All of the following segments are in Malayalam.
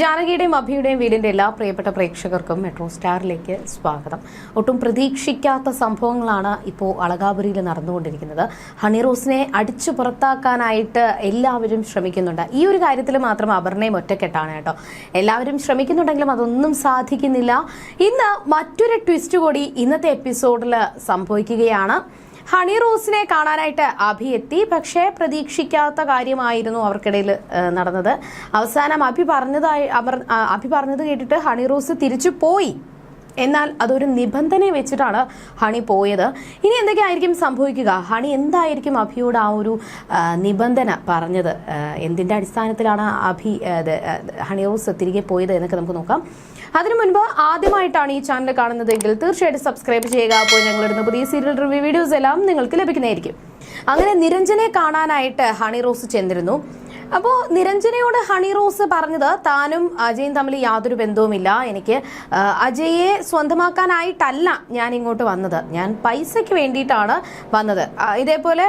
ജാനകിയുടെയും അഭിയുടെയും വീടിന്റെ എല്ലാ പ്രിയപ്പെട്ട പ്രേക്ഷകർക്കും മെട്രോ സ്റ്റാറിലേക്ക് സ്വാഗതം. ഒട്ടും പ്രതീക്ഷിക്കാത്ത സംഭവങ്ങളാണ് ഇപ്പോൾ അളകാപുരിയിൽ നടന്നുകൊണ്ടിരിക്കുന്നത്. ഹണിറോസിനെ അടിച്ചു പുറത്താക്കാനായിട്ട് എല്ലാവരും ശ്രമിക്കുന്നുണ്ട്. ഈ ഒരു കാര്യത്തിൽ മാത്രം അപർണയും ഒറ്റക്കെട്ടാണ് കേട്ടോ. എല്ലാവരും ശ്രമിക്കുന്നുണ്ടെങ്കിലും അതൊന്നും സാധിക്കുന്നില്ല. ഇന്ന് മറ്റൊരു ട്വിസ്റ്റ് കൂടി ഇന്നത്തെ എപ്പിസോഡിൽ സംഭവിക്കുകയാണ്. ഹണി റോസിനെ കാണാനായിട്ട് അഭി എത്തി. പക്ഷേ പ്രതീക്ഷിക്കാത്ത കാര്യമായിരുന്നു അവർക്കിടയിൽ നടന്നത്. അവസാനം അഭി പറഞ്ഞതായി അവർ അഭി പറഞ്ഞത് കേട്ടിട്ട് ഹണി റോസ് തിരിച്ചു പോയി. എന്നാൽ അതൊരു നിബന്ധനയെ വെച്ചിട്ടാണ് ഹണി പോയത്. ഇനി എന്തൊക്കെയായിരിക്കും സംഭവിക്കുക? ഹണി എന്തായിരിക്കും അഭിയോട് ആ ഒരു നിബന്ധന പറഞ്ഞത്? എന്തിന്റെ അടിസ്ഥാനത്തിലാണ് അഭി ഹണി റോസ് തിരികെ പോയത് എന്നൊക്കെ നമുക്ക് നോക്കാം. അതിനു മുൻപ് ആദ്യമായിട്ടാണ് ഈ ചാനൽ കാണുന്നതെങ്കിൽ തീർച്ചയായിട്ടും സബ്സ്ക്രൈബ് ചെയ്യുക. അപ്പോൾ ഞങ്ങളിടുന്ന പുതിയ സീരിയൽ റിവ്യൂ വീഡിയോസ് എല്ലാം നിങ്ങൾക്ക് ലഭിക്കുന്നതായിരിക്കും. അങ്ങനെ നിരഞ്ജനെ കാണാനായിട്ട് ഹണി റോസ് ചെന്നിരുന്നു. അപ്പോൾ നിരഞ്ജനയോട് ഹണി റോസ് പറഞ്ഞത് താനും അജയും തമ്മിൽ യാതൊരു ബന്ധവുമില്ല. എനിക്ക് അജയെ സ്വന്തമാക്കാനായിട്ടല്ല ഞാൻ ഇങ്ങോട്ട് വന്നത്. ഞാൻ പൈസയ്ക്ക് വേണ്ടിയിട്ടാണ് വന്നത്. ഇതേപോലെ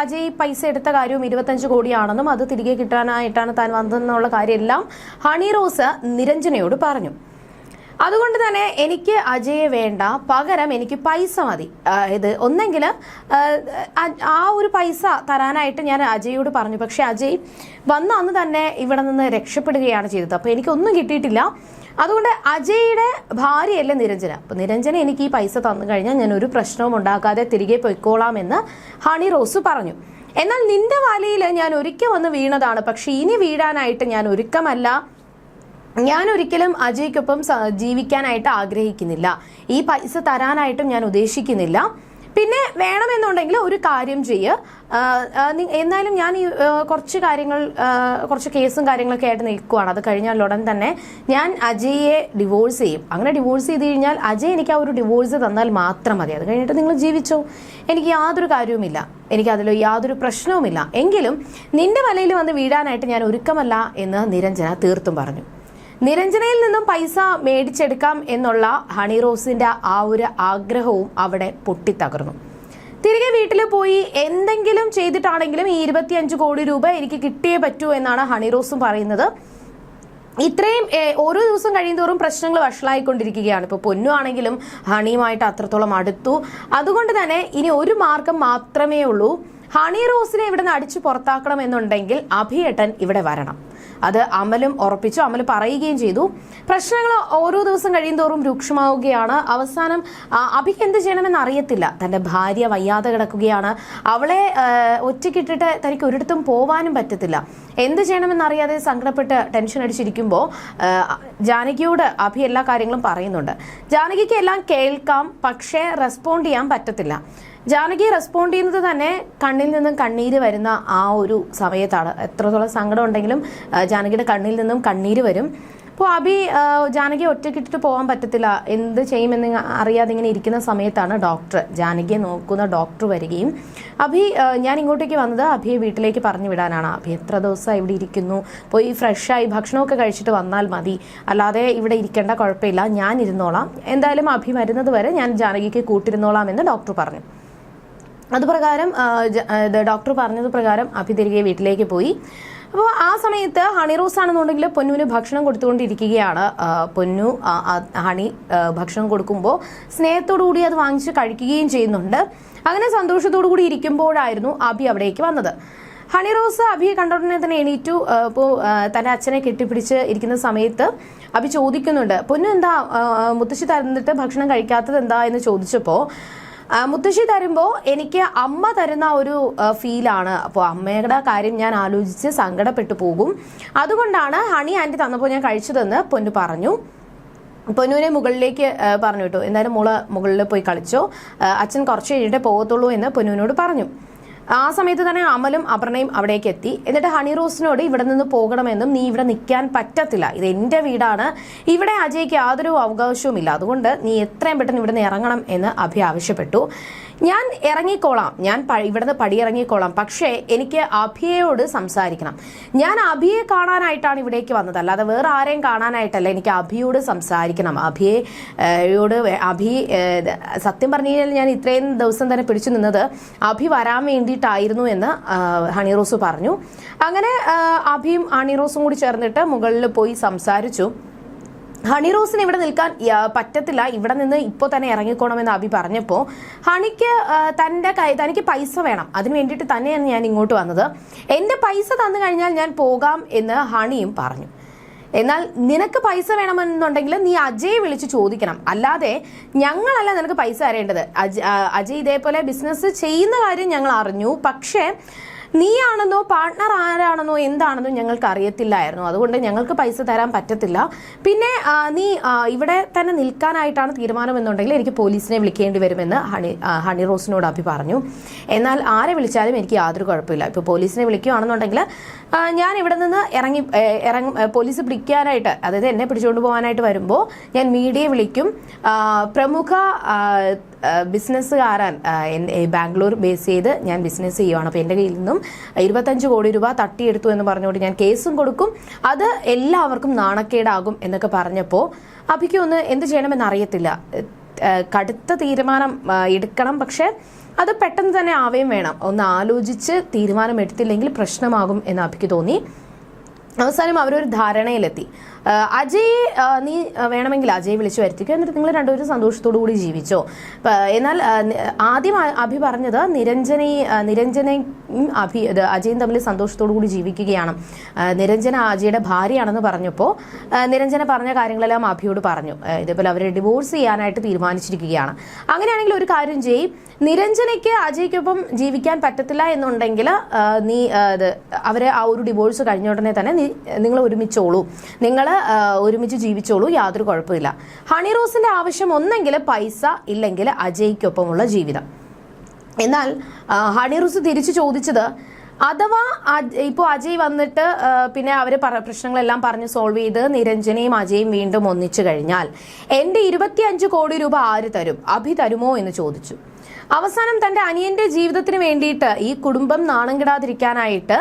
അജയ് പൈസ എടുത്ത കാര്യവും ഇരുപത്തഞ്ച് കോടിയാണെന്നും അത് തിരികെ കിട്ടാനായിട്ടാണ് താൻ വന്നതെന്നുള്ള കാര്യമെല്ലാം ഹണി റോസ് നിരഞ്ജനയോട് പറഞ്ഞു. അതുകൊണ്ട് തന്നെ എനിക്ക് അജയെ വേണ്ട. പകരം എനിക്ക് പൈസ മതി. ഇത് ഒന്നെങ്കിൽ ആ ഒരു പൈസ തരാനായിട്ട് ഞാൻ അജയോട് പറഞ്ഞു. പക്ഷെ അജയ് വന്ന അന്ന് തന്നെ ഇവിടെ നിന്ന് രക്ഷപ്പെടുകയാണ് ചെയ്തത്. അപ്പോൾ എനിക്കൊന്നും കിട്ടിയിട്ടില്ല. അതുകൊണ്ട് അജയുടെ ഭാര്യയല്ലേ നിരഞ്ജന. അപ്പോൾ നിരഞ്ജന എനിക്ക് ഈ പൈസ തന്നു കഴിഞ്ഞാൽ ഞാൻ ഒരു പ്രശ്നവും ഉണ്ടാക്കാതെ തിരികെ പൊയ്ക്കോളാമെന്ന് ഹണി റോസ് പറഞ്ഞു. എന്നാൽ നിന്റെ വലയിൽ ഞാൻ ഒരിക്കൽ വന്ന് വീണതാണ്. പക്ഷെ ഇനി വീഴാനായിട്ട് ഞാൻ ഒരുക്കമല്ല. ഞാൻ ഒരിക്കലും അജയ്ക്കൊപ്പം ജീവിക്കാനായിട്ട് ആഗ്രഹിക്കുന്നില്ല. ഈ പൈസ തരാനായിട്ടും ഞാൻ ഉദ്ദേശിക്കുന്നില്ല. പിന്നെ വേണമെന്നുണ്ടെങ്കിൽ ഒരു കാര്യം ചെയ്യ്. എന്നാലും ഞാൻ ഈ കുറച്ച് കാര്യങ്ങൾ കുറച്ച് കേസും കാര്യങ്ങളൊക്കെ ആയിട്ട് നിൽക്കുവാണ്. അത് കഴിഞ്ഞാൽ ഉടൻ തന്നെ ഞാൻ അജയെ ഡിവോഴ്സ് ചെയ്യും. അങ്ങനെ ഡിവോഴ്സ് ചെയ്ത് കഴിഞ്ഞാൽ അജയ് എനിക്ക് ആ ഒരു ഡിവോഴ്സ് തന്നാൽ മാത്രം മതി. അത് കഴിഞ്ഞിട്ട് നിങ്ങൾ ജീവിച്ചോ. എനിക്ക് യാതൊരു കാര്യവുമില്ല. എനിക്ക് അതിൽ യാതൊരു പ്രശ്നവുമില്ല. എങ്കിലും നിന്റെ വലയിൽ വന്ന് വീഴാനായിട്ട് ഞാൻ ഒരുക്കമല്ല എന്ന് നിരഞ്ജന തീർത്തും പറഞ്ഞു. നിരഞ്ജനയിൽ നിന്നും പൈസ മേടിച്ചെടുക്കാം എന്നുള്ള ഹണി റോസിന്റെ ആ ഒരു ആഗ്രഹവും അവിടെ പൊട്ടിത്തകർന്നു. തിരികെ വീട്ടിൽ പോയി എന്തെങ്കിലും ചെയ്തിട്ടാണെങ്കിലും ഈ ഇരുപത്തിയഞ്ച് കോടി രൂപ എനിക്ക് കിട്ടിയേ പറ്റൂ എന്നാണ് ഹണി റോസും പറയുന്നത്. ഇത്രയും ഓരോ ദിവസം കഴിയുന്തോറും പ്രശ്നങ്ങൾ വഷളായിക്കൊണ്ടിരിക്കുകയാണ്. ഇപ്പോൾ പൊന്നു ആണെങ്കിലും ഹണിയുമായിട്ട് അത്രത്തോളം അടുത്തു. അതുകൊണ്ട് തന്നെ ഇനി ഒരു മാർഗം മാത്രമേ ഉള്ളൂ. ഹണി റോസിനെ ഇവിടെ നിന്ന് അടിച്ചു പുറത്താക്കണം എന്നുണ്ടെങ്കിൽ അഭിയേട്ടൻ ഇവിടെ വരണം. അത് അമലും ഉറപ്പിച്ചു. അമൽ പറയുകയും ചെയ്തു. പ്രശ്നങ്ങൾ ഓരോ ദിവസം കഴിയുന്തോറും രൂക്ഷമാവുകയാണ്. അവസാനം അഭിക്ക് എന്ത് ചെയ്യണമെന്ന് അറിയത്തില്ല. തന്റെ ഭാര്യ വയ്യാതെ കിടക്കുകയാണ്. അവളെ ഒറ്റക്കിട്ടിട്ട് തനിക്ക് ഒരിടത്തും പോവാനും പറ്റത്തില്ല. എന്ത് ചെയ്യണമെന്ന് അറിയാതെ സങ്കടപ്പെട്ട് ടെൻഷൻ അടിച്ചിരിക്കുമ്പോൾ ജാനകിയോട് അഭി എല്ലാ കാര്യങ്ങളും പറയുന്നുണ്ട്. ജാനകിക്ക് എല്ലാം കേൾക്കാം പക്ഷേ റെസ്പോണ്ട് ചെയ്യാൻ പറ്റത്തില്ല. ജാനകി റെസ്പോണ്ട് ചെയ്യുന്നത് തന്നെ കണ്ണിൽ നിന്നും കണ്ണീര് വരുന്ന ആ ഒരു സമയത്താണ്. എത്രത്തോളം സങ്കടം ഉണ്ടെങ്കിലും ജാനകിയുടെ കണ്ണിൽ നിന്നും കണ്ണീര് വരും. അപ്പോൾ അബി ജാനകിയെ ഒറ്റക്കിട്ടിട്ട് പോകാൻ പറ്റത്തില്ല. എന്ത് ചെയ്യുമെന്ന് അറിയാതെ ഇങ്ങനെ ഇരിക്കുന്ന സമയത്താണ് ഡോക്ടർ ജാനകിയെ നോക്കുന്ന ഡോക്ടർ വരികയും. അഭി ഞാൻ ഇങ്ങോട്ടേക്ക് വന്നത് അഭിയെ വീട്ടിലേക്ക് പറഞ്ഞു വിടാനാണ്. അഭി എത്ര ദിവസം ഇവിടെ ഇരിക്കുന്നു. പോയി ഫ്രഷായി ഭക്ഷണമൊക്കെ കഴിച്ചിട്ട് വന്നാൽ മതി. അല്ലാതെ ഇവിടെ ഇരിക്കേണ്ട കുഴപ്പമില്ല. ഞാൻ ഇരുന്നോളാം. എന്തായാലും അഭി വരുന്നത് വരെ ഞാൻ ജാനകിക്ക് കൂട്ടിരുന്നോളാം എന്ന് ഡോക്ടർ പറഞ്ഞു. അതുപ്രകാരം ഡോക്ടർ പറഞ്ഞത് പ്രകാരം അഭി തിരികെ വീട്ടിലേക്ക് പോയി. അപ്പോൾ ആ സമയത്ത് ഹണി റോസ് ആണെന്നുണ്ടെങ്കിൽ പൊന്നുവിന് ഭക്ഷണം കൊടുത്തുകൊണ്ടിരിക്കുകയാണ്. പൊന്നു ഹണി ഭക്ഷണം കൊടുക്കുമ്പോൾ സ്നേഹത്തോടു കൂടി അത് വാങ്ങിച്ച് കഴിക്കുകയും ചെയ്യുന്നുണ്ട്. അങ്ങനെ സന്തോഷത്തോടു കൂടി ഇരിക്കുമ്പോഴായിരുന്നു അഭി അവിടേക്ക് വന്നത്. ഹണി റോസ് അഭിയെ കണ്ട ഉടനെ തന്നെ എണീറ്റു. ഇപ്പോൾ തന്റെ അച്ഛനെ കെട്ടിപ്പിടിച്ച് ഇരിക്കുന്ന സമയത്ത് അഭി ചോദിക്കുന്നുണ്ട് പൊന്നു എന്താ മുത്തശ്ശി തന്നിട്ട് ഭക്ഷണം കഴിക്കാത്തത് എന്താ എന്ന് ചോദിച്ചപ്പോൾ മുത്തശ്ശി തരുമ്പോൾ എനിക്ക് അമ്മ തരുന്ന ഒരു ഫീലാണ് അപ്പോൾ അമ്മയുടെ കാര്യം ഞാൻ ആലോചിച്ച് സങ്കടപ്പെട്ടു പോകും. അതുകൊണ്ടാണ് ഹണി ആന്റി തന്നപ്പോൾ ഞാൻ കഴിച്ചതെന്ന് പൊന്നു പറഞ്ഞു. പൊന്നുവിനെ മുകളിലേക്ക് പറഞ്ഞു വിട്ടു. എന്തായാലും മോൾ മുകളിൽ പോയി കളിച്ചോ. അച്ഛൻ കുറച്ച് കഴിഞ്ഞിട്ടേ പോകത്തുള്ളൂ എന്ന് പൊന്നുവിനോട് പറഞ്ഞു. ആ സമയത്ത് തന്നെ അമലും അപർണയും അവിടേക്ക് എത്തി. എന്നിട്ട് ഹണി റോസിനോട് ഇവിടെ നിന്ന് പോകണമെന്നും നീ ഇവിടെ നിൽക്കാൻ പറ്റത്തില്ല. ഇത് എന്റെ വീടാണ്. ഇവിടെ അജയ്ക്ക് യാതൊരു അവകാശവുമില്ല. അതുകൊണ്ട് നീ എത്രയും പെട്ടെന്ന് ഇവിടെ നിന്ന് ഇറങ്ങണം എന്ന് അഭി ആവശ്യപ്പെട്ടു. ഞാൻ ഇറങ്ങിക്കോളാം. ഞാൻ ഇവിടുന്ന് പടിയിറങ്ങിക്കോളാം. പക്ഷേ എനിക്ക് അഭിയയോട് സംസാരിക്കണം. ഞാൻ അഭിയെ കാണാനായിട്ടാണ് ഇവിടേക്ക് വന്നത്. അല്ലാതെ വേറെ ആരെയും കാണാനായിട്ടല്ല എനിക്ക് അഭിയോട് സംസാരിക്കണം. അഭിയെ യോട് അഭി സത്യം പറഞ്ഞു കഴിഞ്ഞാൽ ഞാൻ ഇത്രയും ദിവസം തന്നെ പിടിച്ചു നിന്നത് അഭി വരാൻ വേണ്ടിയിട്ടായിരുന്നു എന്ന് ഹണിറോസ് ഹണി റോസ് പറഞ്ഞു. അങ്ങനെ അഭിയും ഹണി റോസും കൂടി ചേർന്നിട്ട് മുകളിൽ പോയി സംസാരിച്ചു. ഹണി റോസിന് ഇവിടെ നിൽക്കാൻ പറ്റത്തില്ല. ഇവിടെ നിന്ന് ഇപ്പോൾ തന്നെ ഇറങ്ങിക്കോണമെന്ന് അഭി പറഞ്ഞപ്പോൾ ഹണിക്ക് തന്റെ കൈ തനിക്ക് പൈസ വേണം. അതിന് വേണ്ടിയിട്ട് തന്നെയാണ് ഞാൻ ഇങ്ങോട്ട് വന്നത്. എന്റെ പൈസ തന്നു കഴിഞ്ഞാൽ ഞാൻ പോകാം എന്ന് ഹണിയും പറഞ്ഞു. എന്നാൽ നിനക്ക് പൈസ വേണമെന്നുണ്ടെങ്കിൽ നീ അജയ് വിളിച്ച് ചോദിക്കണം. അല്ലാതെ ഞങ്ങളല്ല നിനക്ക് പൈസ തരേണ്ടത്. അജ- അജയ് ഇതേപോലെ ബിസിനസ് ചെയ്യുന്ന കാര്യം ഞങ്ങൾ അറിഞ്ഞു. പക്ഷേ നീയാണെന്നോ പാർട്ട്ണർ ആരാണെന്നോ എന്താണെന്നോ ഞങ്ങൾക്ക് അറിയത്തില്ലായിരുന്നു അതുകൊണ്ട് ഞങ്ങൾക്ക് പൈസ തരാൻ പറ്റത്തില്ല. പിന്നെ നീ ഇവിടെ തന്നെ നിൽക്കാനായിട്ടാണ് തീരുമാനമെന്നുണ്ടെങ്കിൽ എനിക്ക് പോലീസിനെ വിളിക്കേണ്ടി വരുമെന്ന് ഹണി ഹണി റോസിനോട് അഭി പറഞ്ഞു. എന്നാൽ ആരെ വിളിച്ചാലും എനിക്ക് യാതൊരു കുഴപ്പമില്ല. ഇപ്പോൾ പോലീസിനെ വിളിക്കുകയാണെന്നുണ്ടെങ്കിൽ ഞാൻ ഇവിടെ നിന്ന് ഇറങ്ങി ഇറങ്ങി പോലീസ് പിടിക്കാനായിട്ട് അതായത് എന്നെ പിടിച്ചുകൊണ്ട് പോകാനായിട്ട് വരുമ്പോൾ ഞാൻ മീഡിയയെ വിളിക്കും. പ്രമുഖ ബിസിനസ്സുകാരൻ ബാംഗ്ലൂർ ബേസ് ചെയ്ത് ഞാൻ ബിസിനസ് ചെയ്യുവാണ്. അപ്പോൾ എന്റെ കയ്യിൽ നിന്നും ഇരുപത്തഞ്ച് കോടി രൂപ തട്ടിയെടുത്തു എന്ന് പറഞ്ഞുകൊണ്ട് ഞാൻ കേസും കൊടുക്കും. അത് എല്ലാവർക്കും നാണക്കേടാകും എന്നൊക്കെ പറഞ്ഞപ്പോൾ അഭിക്ക് ഒന്ന് എന്ത് ചെയ്യണമെന്ന് അറിയത്തില്ല. കടുത്ത തീരുമാനം എടുക്കണം. പക്ഷേ അത് പെട്ടെന്ന് തന്നെ ആവുകയും വേണം. ഒന്ന് ആലോചിച്ച് തീരുമാനം എടുത്തില്ലെങ്കിൽ പ്രശ്നമാകും എന്ന് അഭിക്ക് തോന്നി. അവസാനം അവരൊരു ധാരണയിലെത്തി. അജയ് നീ വേണമെങ്കിൽ അജയ് വിളിച്ചു വരുത്തിക്കോ. എന്നിട്ട് നിങ്ങൾ രണ്ടുപേരും സന്തോഷത്തോടു കൂടി ജീവിച്ചോ. എന്നാൽ ആദ്യം അഭി പറഞ്ഞത് നിരഞ്ജനെ നിരഞ്ജനയും അഭി അജയും തമ്മിൽ സന്തോഷത്തോടു കൂടി ജീവിക്കുകയാണ്. നിരഞ്ജന അജയുടെ ഭാര്യയാണെന്ന് പറഞ്ഞപ്പോൾ നിരഞ്ജന പറഞ്ഞ കാര്യങ്ങളെല്ലാം അഭിയോട് പറഞ്ഞു. ഇതേപോലെ അവരെ ഡിവോഴ്സ് ചെയ്യാനായിട്ട് തീരുമാനിച്ചിരിക്കുകയാണ്. അങ്ങനെയാണെങ്കിൽ ഒരു കാര്യം ചെയ്യും. നിരഞ്ജനയ്ക്ക് അജയ്ക്കൊപ്പം ജീവിക്കാൻ പറ്റത്തില്ല എന്നുണ്ടെങ്കിൽ നീ അവരെ ആ ഒരു ഡിവോഴ്സ് കഴിഞ്ഞ ഉടനെ തന്നെ നിങ്ങൾ ഒരുമിച്ചോളൂ. നിങ്ങൾ ഒരുമിച്ച് ജീവിച്ചോളൂ. യാതൊരു കുഴപ്പമില്ല. ഹണി റോസിന്റെ ആവശ്യം ഒന്നെങ്കിൽ പൈസ ഇല്ലെങ്കിൽ അജയ്ക്കൊപ്പമുള്ള ജീവിതം. എന്നാൽ ഹണി റോസ് തിരിച്ചു ചോദിച്ചത് അഥവാ ഇപ്പോൾ അജയ് വന്നിട്ട് പിന്നെ അവർ പ്രശ്നങ്ങളെല്ലാം പറഞ്ഞ് സോൾവ് ചെയ്ത് നിരഞ്ജനയും അജയും വീണ്ടും ഒന്നിച്ചു കഴിഞ്ഞാൽ എന്റെ ഇരുപത്തിയഞ്ച് കോടി രൂപ ആര് തരും? അഭി തരുമോ എന്ന് ചോദിച്ചു. അവസാനം തന്റെ അനിയന്റെ ജീവിതത്തിന് വേണ്ടിയിട്ട് ഈ കുടുംബം നാണം കിടാതിരിക്കാനായിട്ട്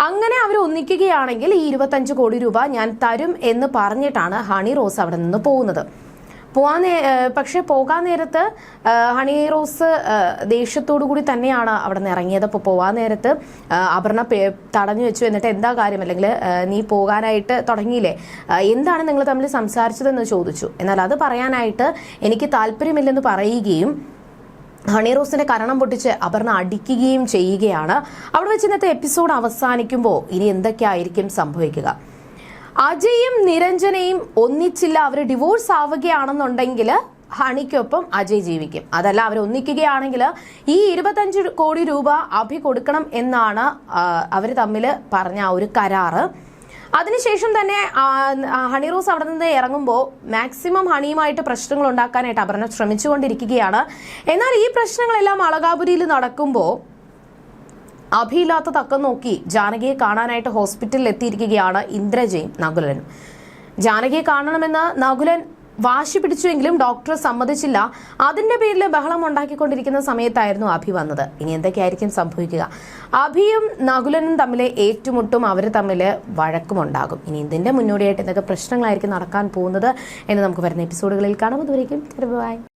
അങ്ങനെ അവർ ഒന്നിക്കുകയാണെങ്കിൽ ഈ ഇരുപത്തഞ്ച് കോടി രൂപ ഞാൻ തരും എന്ന് പറഞ്ഞിട്ടാണ് ഹണി റോസ് അവിടെ നിന്ന് പോകുന്നത്. പോകാൻ നേ- പക്ഷെ പോകാൻ നേരത്ത് ഹണി റോസ് ദേഷ്യത്തോടു കൂടി തന്നെയാണ് അവിടെ നിന്ന് ഇറങ്ങിയത്. അപ്പോൾ പോകാൻ നേരത്ത് അപർണ തടഞ്ഞു വെച്ചു എന്നിട്ട് എന്താ കാര്യം? അല്ലെങ്കിൽ നീ പോകാനായിട്ട് തുടങ്ങിയില്ലേ? എന്താണ് നിങ്ങൾ തമ്മിൽ സംസാരിച്ചതെന്ന് ചോദിച്ചു. എന്നാൽ അത് പറയാനായിട്ട് എനിക്ക് താല്പര്യമില്ലെന്ന് പറയുകയും ഹണി റോസിന്റെ കരണം പൊട്ടിച്ച് അപർണ അടിക്കുകയും ചെയ്യുകയാണ്. അവിടെ വെച്ച് ഇന്നത്തെ എപ്പിസോഡ് അവസാനിക്കുമ്പോൾ ഇനി എന്തൊക്കെയായിരിക്കും സംഭവിക്കുക? അജയും നിരഞ്ജനയും ഒന്നിച്ചില്ല. അവർ ഡിവോഴ്സ് ആവുകയാണെന്നുണ്ടെങ്കിൽ ഹണിക്കൊപ്പം അജയ് ജീവിക്കും. അതല്ല അവർ ഒന്നിക്കുകയാണെങ്കിൽ ഈ ഇരുപത്തഞ്ച് കോടി രൂപ അഭി കൊടുക്കണം എന്നാണ് അവർ തമ്മിൽ പറഞ്ഞ ഒരു കരാറ്. അതിനുശേഷം തന്നെ ഹണി റോസ് അവിടെ നിന്ന് ഇറങ്ങുമ്പോൾ മാക്സിമം ഹണിയുമായിട്ട് പ്രശ്നങ്ങൾ ഉണ്ടാക്കാനായിട്ട് അപർണ ശ്രമിച്ചുകൊണ്ടിരിക്കുകയാണ്. എന്നാൽ ഈ പ്രശ്നങ്ങളെല്ലാം അളകാപുരിയിൽ നടക്കുമ്പോൾ അഭിയില്ലാത്ത തക്കം നോക്കി ജാനകിയെ കാണാനായിട്ട് ഹോസ്പിറ്റലിൽ എത്തിയിരിക്കുകയാണ് ഇന്ദ്രജയും നകുലനും. ജാനകിയെ കാണണമെന്ന് നകുലൻ വാശി പിടിച്ചുവെങ്കിലും ഡോക്ടർ സമ്മതിച്ചില്ല. അതിന്റെ പേരിൽ ബഹളം ഉണ്ടാക്കിക്കൊണ്ടിരിക്കുന്ന സമയത്തായിരുന്നു അഭി വന്നത്. ഇനി എന്തൊക്കെയായിരിക്കും സംഭവിക്കുക? അഭിയും നകുലനും തമ്മിൽ ഏറ്റുമുട്ടും അവർ തമ്മിൽ വഴക്കുമുണ്ടാകും. ഇനി ഇതിന്റെ മുന്നോടിയായിട്ട് എന്തൊക്കെ പ്രശ്നങ്ങളായിരിക്കും നടക്കാൻ പോകുന്നത് എന്ന് നമുക്ക് വരുന്ന എപ്പിസോഡുകളിൽ കാണാം. അതുവരേക്കും ബൈ.